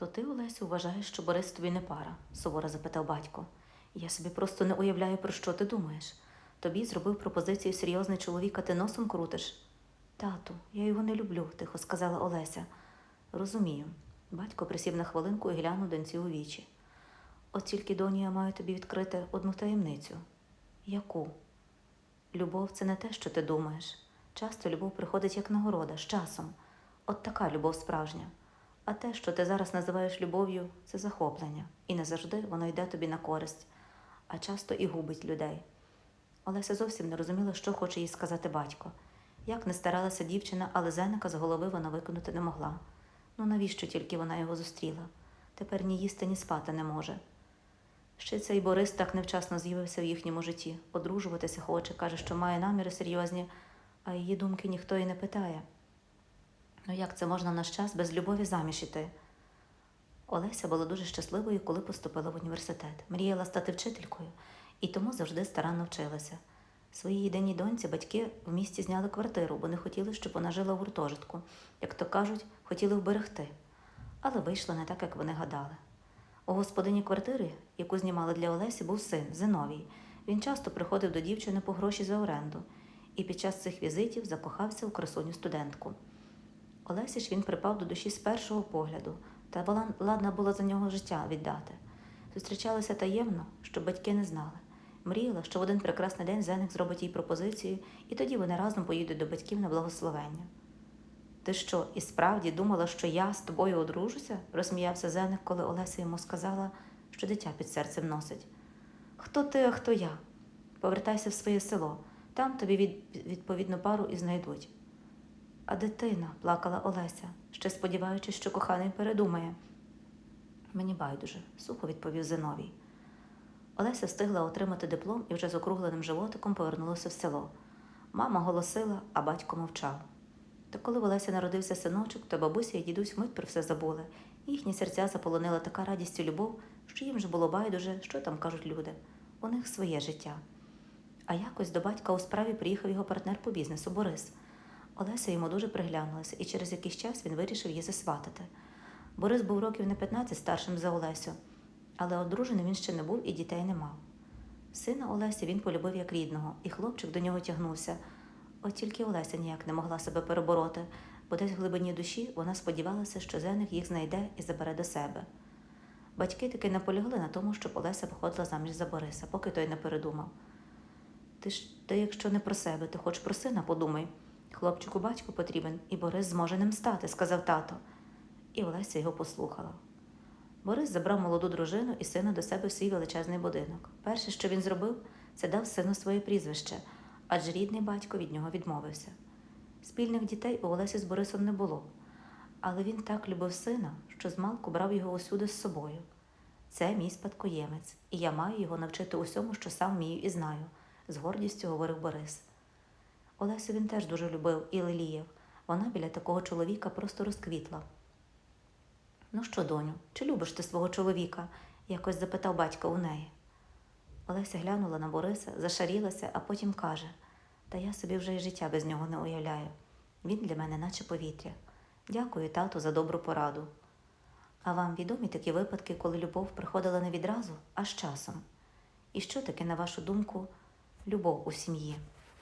То ти, Олесю, вважаєш, що Борис тобі не пара? суворо запитав батько. Я собі просто не уявляю, про що ти думаєш. Тобі зробив пропозицію серйозний чоловік, а ти носом крутиш. Тату, я його не люблю, тихо сказала Олеся. Розумію. Батько присів на хвилинку і глянув доньці у вічі. От тільки, доню, я маю тобі відкрити одну таємницю. Яку? Любов це не те, що ти думаєш. Часто любов приходить як нагорода з часом. От така любов справжня. А те, що ти зараз називаєш любов'ю, це захоплення, і не завжди воно йде тобі на користь, а часто і губить людей. Олеся зовсім не розуміла, що хоче їй сказати батько. Як не старалася дівчина, але зеника з голови вона виконати не могла. Ну навіщо тільки вона його зустріла? Тепер ні їсти, ні спати не може. Ще цей Борис так невчасно з'явився в їхньому житті. Одружуватися хоче, каже, що має наміри серйозні, а її думки ніхто і не питає. Ну як це можна наш час без любові заміж іти? Олеся була дуже щасливою, коли поступила в університет. Мріяла стати вчителькою і тому завжди старанно вчилася. Своїй єдиній доньці батьки в місті зняли квартиру, бо не хотіли, щоб вона жила в гуртожитку. Як то кажуть, хотіли вберегти. Але вийшло не так, як вони гадали. У господині квартири, яку знімали для Олесі, був син Зиновій. Він часто приходив до дівчини по гроші за оренду і під час цих візитів закохався у красуню студентку. Олесі ж він припав до душі з першого погляду, та була ладна була за нього життя віддати. Зустрічалися таємно, щоб батьки не знали. Мріяла, що в один прекрасний день Зеник зробить їй пропозицію, і тоді вони разом поїдуть до батьків на благословення. Ти що, і справді думала, що я з тобою одружуся? розсміявся Зеник, коли Олеся йому сказала, що дитя під серцем носить. Хто ти, а хто я? Повертайся в своє село, там тобі від... відповідну пару і знайдуть. А дитина, плакала Олеся, ще сподіваючись, що коханий передумає. Мені байдуже, сухо відповів Зиновій. Олеся встигла отримати диплом і вже з округленим животиком повернулася в село. Мама голосила, а батько мовчав. Та коли в Олесі народився синочок, то бабуся і дідусь мить про все забули. Їхні серця заполонила така радість і любов, що їм же було байдуже, що там кажуть люди. У них своє життя. А якось до батька у справі приїхав його партнер по бізнесу Борис. Олеся йому дуже приглянулася, і через якийсь час він вирішив її засватати. Борис був років не 15 старшим за Олесю, але одружений він ще не був і дітей не мав. Сина Олесі він полюбив як рідного, і хлопчик до нього тягнувся. От тільки Олеся ніяк не могла себе перебороти, бо десь в глибині душі вона сподівалася, що Зеник їх знайде і забере до себе. Батьки таки наполягли на тому, щоб Олеся виходила заміж за Бориса, поки той не передумав. Ти ж ти, якщо не про себе, ти хоч про сина подумай. Хлопчику батько потрібен, і Борис зможе ним стати, сказав тато. І Олеся його послухала. Борис забрав молоду дружину і сина до себе в свій величезний будинок. Перше, що він зробив, це дав сину своє прізвище, адже рідний батько від нього відмовився. Спільних дітей у Олесі з Борисом не було, але він так любив сина, що змалку брав його усюди з собою. Це мій спадкоємець, і я маю його навчити усьому, що сам вмію і знаю, з гордістю говорив Борис. Олесю він теж дуже любив і леліяв. Вона біля такого чоловіка просто розквітла. Ну що, доню, чи любиш ти свого чоловіка? якось запитав батько у неї. Олеся глянула на Бориса, зашарілася, а потім каже Та я собі вже й життя без нього не уявляю. Він для мене, наче повітря. Дякую, тату, за добру пораду. А вам відомі такі випадки, коли любов приходила не відразу, а з часом? І що таке, на вашу думку, любов у сім'ї?